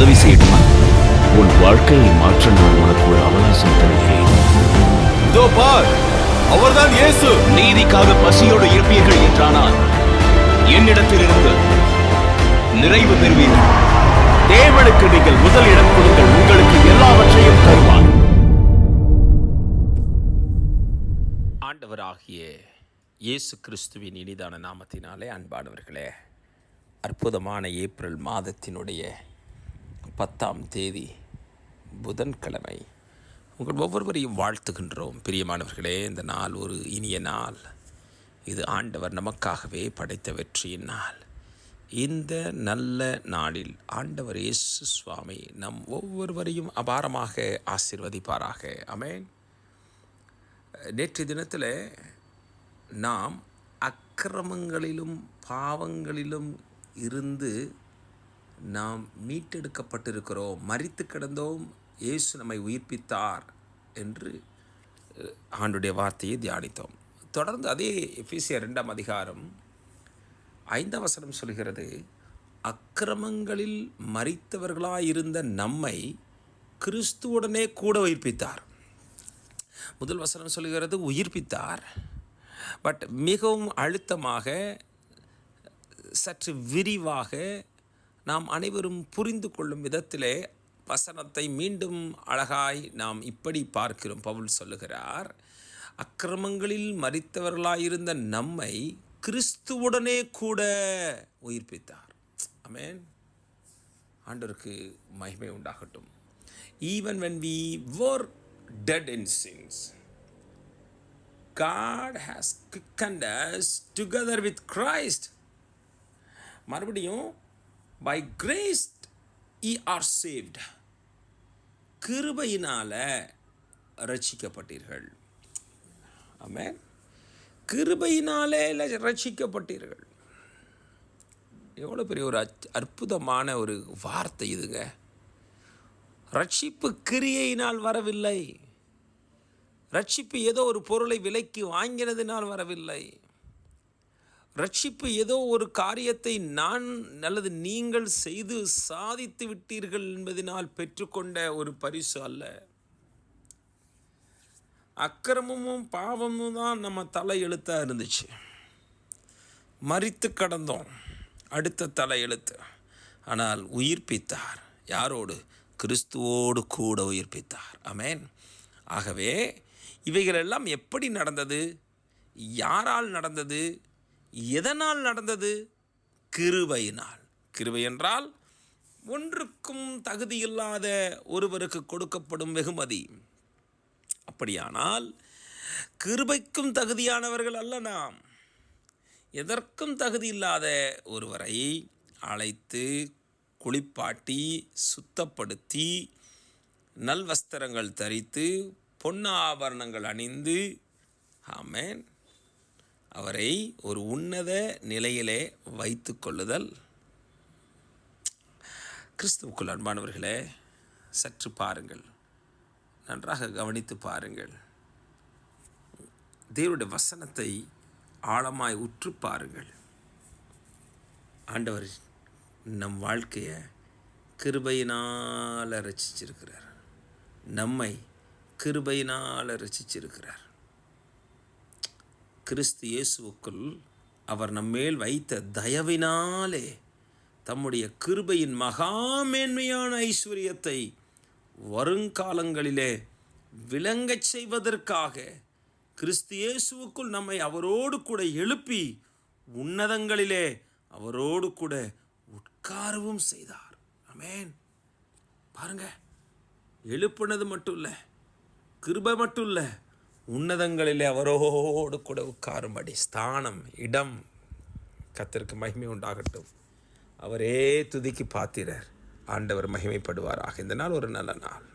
இன்று நான் உனக்கு ஒரு அவகாசம் தருகிறேன். இதோ பார் அவர்தான் இயேசு. நீதிக்காக பசியோடு இருப்பீர்கள் என்றானால் என்னிடத்திலிருந்து நிறைவு பெறுவீர்கள். தேவனுக்கு நீங்கள் முதல் இடம் கொடுங்கள் உங்களுக்கு எல்லாவற்றையும் தருவார். ஆண்டவராகிய இயேசு கிறிஸ்துவின் இனிதான நாமத்தினாலே அன்பானவர்களே அற்புதமான ஏப்ரல் மாதத்தினுடைய பத்தாம் தேதி புதன்கிழமை. உங்கள் ஒவ்வொருவரையும் வாழ்த்துகின்றோம். பிரியமானவர்களே இந்த நாள் ஒரு இனிய நாள். இது ஆண்டவர் நமக்காகவே படைத்த வெற்றியின் நாள். இந்த நல்ல நாளில் ஆண்டவர் இயேசு சுவாமி நம் ஒவ்வொருவரையும் அபாரமாக ஆசிர்வதிப்பாராக. அமேன் நேற்று தினத்தில் நாம் அக்கிரமங்களிலும் பாவங்களிலும் இருந்து நாம் மீட்டெடுக்கப்பட்டிருக்கிறோம் மறித்து கிடந்தோம் இயேசு நம்மை உயிர்ப்பித்தார் என்று ஆண்டுடைய வார்த்தையை தியானித்தோம். தொடர்ந்து அதே எஃபிசிய ரெண்டாம் அதிகாரம் ஐந்தாம் வசனம் சொல்கிறது அக்கிரமங்களில் மறித்தவர்களாயிருந்த நம்மை கிறிஸ்துவுடனே கூட உயிர்ப்பித்தார். முதல் வசனம் சொல்கிறது உயிர்ப்பித்தார். பட் மிகவும் அழுத்தமாக சற்று விரிவாக நாம் அனைவரும் புரிந்து கொள்ளும் விதத்திலே வசனத்தை மீண்டும் அழகாய் நாம் இப்படி பார்க்கிறோம். பவுல் சொல்லுகிறார் அக்கிரமங்களில் மறித்தவர்களாயிருந்த நம்மை கிறிஸ்துவுடனே கூட உயிர்ப்பித்தார் அமேன் ஆண்டவருக்கு மகிமை உண்டாகட்டும். Even when we were dead in sins God has quickened us together with Christ மறுபடியும் by grace ye are saved கிருபையினால் ரட்சிக்கப்பட்டீர்கள். ஆமே கிருபையினாலே ரட்சிக்கப்பட்டீர்கள். எவ்வளோ பெரிய ஒரு அற்புதமான ஒரு வார்த்தை இதுங்க. ரட்சிப்பு கிரியையினால் வரவில்லை. ரட்சிப்பு ஏதோ ஒரு பொருளை விலைக்கு வாங்கினதினால் வரவில்லை. ரட்சிப்பு ஏதோ ஒரு காரியத்தை நான் அல்லது நீங்கள் செய்து சாதித்து விட்டீர்கள் என்பதனால் பெற்றுக்கொண்ட ஒரு பரிசு அல்ல. அக்கிரமமும் பாவமும் தான் நம்ம தலையெழுத்தாக இருந்துச்சு. மறித்து கடந்தோம் அடுத்த தலையெழுத்து. ஆனால் உயிர்ப்பித்தார். யாரோடு? கிறிஸ்துவோடு கூட உயிர்ப்பித்தார். அமேன் ஆகவே இவைகளெல்லாம் எப்படி நடந்தது? யாரால் நடந்தது? எதனால் நடந்தது? கிருபையினால். கிருபை என்றால் ஒன்றுக்கும் தகுதியில்லாத ஒருவருக்கு கொடுக்கப்படும் வெகுமதி. அப்படியானால் கிருபைக்கும் தகுதியானவர்கள் அல்ல நாம். எதற்கும் தகுதி இல்லாத ஒருவரை அழைத்து குளிப்பாட்டி சுத்தப்படுத்தி நல்வஸ்திரங்கள் தரித்து பொன்னாபரணங்கள் அணிந்து ஆமேன். அவரை ஒரு உன்னத நிலையிலே வைத்து கொள்ளுதல். கிறிஸ்துவுக்குள் அன்பானவர்களே சற்று பாருங்கள். நன்றாக கவனித்து பாருங்கள். தேவனுடைய வசனத்தை ஆழமாய் உற்று பாருங்கள். ஆண்டவர் நம் வாழ்க்கையை கிருபையினால் ரசிச்சிருக்கிறார். நம்மை கிருபையினால் ரசிச்சிருக்கிறார். கிறிஸ்து இயேசுவுக்குள் அவர் நம்மேல் வைத்த தயவினாலே தம்முடைய கிருபையின் மகா மேன்மையான ஐஸ்வர்யத்தை வருங்காலங்களிலே விளங்கச் செய்வதற்காக கிறிஸ்து இயேசுவுக்குள் நம்மை அவரோடு கூட எழுப்பி உன்னதங்களிலே அவரோடு கூட உட்காரவும் செய்தார். அமேன் பாருங்க எழுப்புனது மட்டும் இல்லை கிருபை மட்டும் இல்லை உன்னதங்களிலே அவரோடு கூட உட்காரும்படி ஸ்தானம் இடம் கத்திற்கு மகிமை உண்டாகட்டும். அவரே துதிக்கு பாத்திரர். ஆண்டவர் மகிமைப்படுவாராக. இந்த நாள் ஒரு நல்ல நாள்.